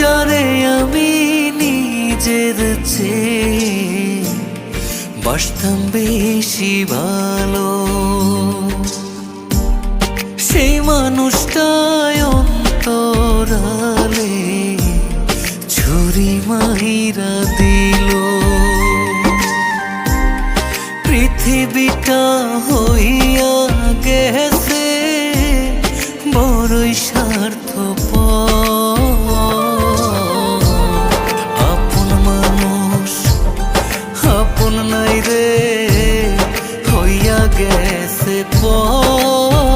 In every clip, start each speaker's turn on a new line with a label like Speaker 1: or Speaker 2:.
Speaker 1: যারে আমি নিজের চেয়ে বাসতাম বেশি ভালো। সেই মানুষটাই অন্তরালে ছুরি মাইরা দিল। পৃথিবীটা হইয়া গেছে পর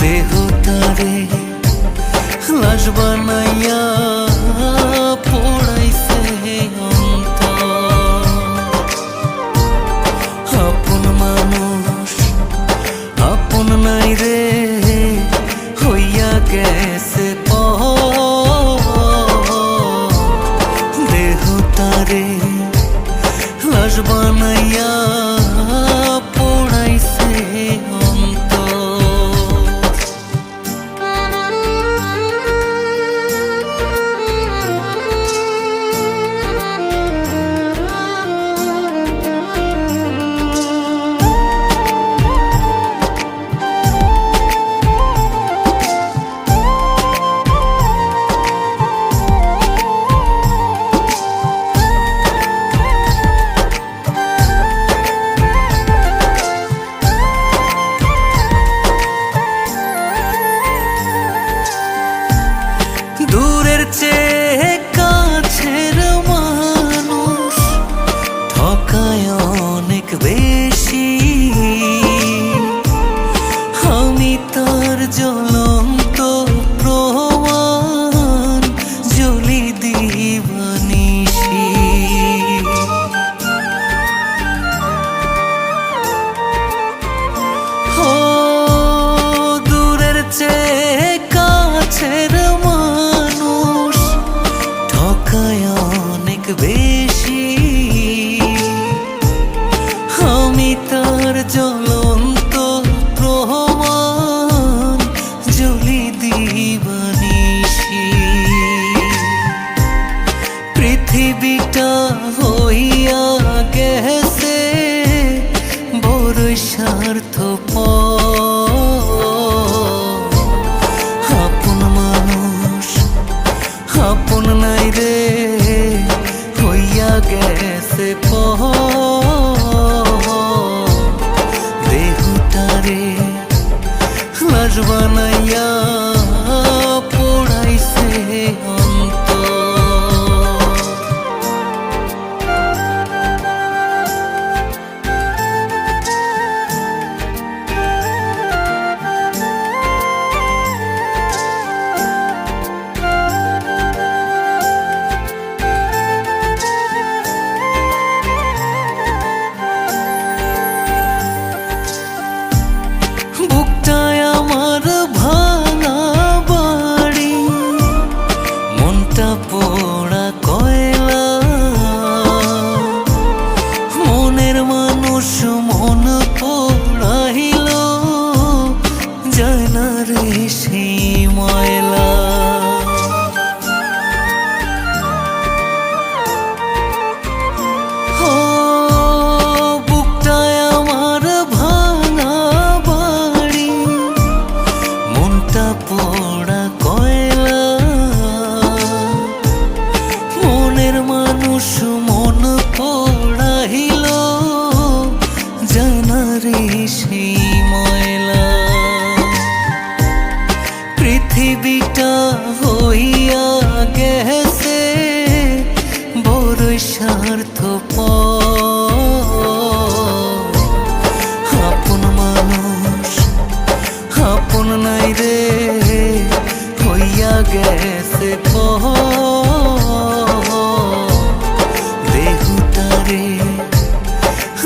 Speaker 1: দেহটারে লাশ বানাইয়া পড়াইছে অন্তর আপন মানুষ আপন গেছে দেহ তারে লাশ বানাইয়া তার হইয়া গেছে বড়ই স্বার্থ আপন মানুষ আপন নাই গেছে বানাইয়া পৃথিবীটা হইয়া গেছে বড় স্বার্থ আপন মানুষ, আপন নাই রে, হইয়া গেছে দেহুতারে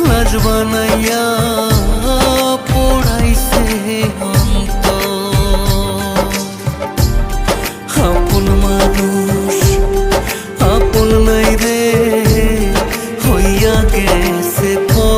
Speaker 1: লাজ বানাই कैसे खो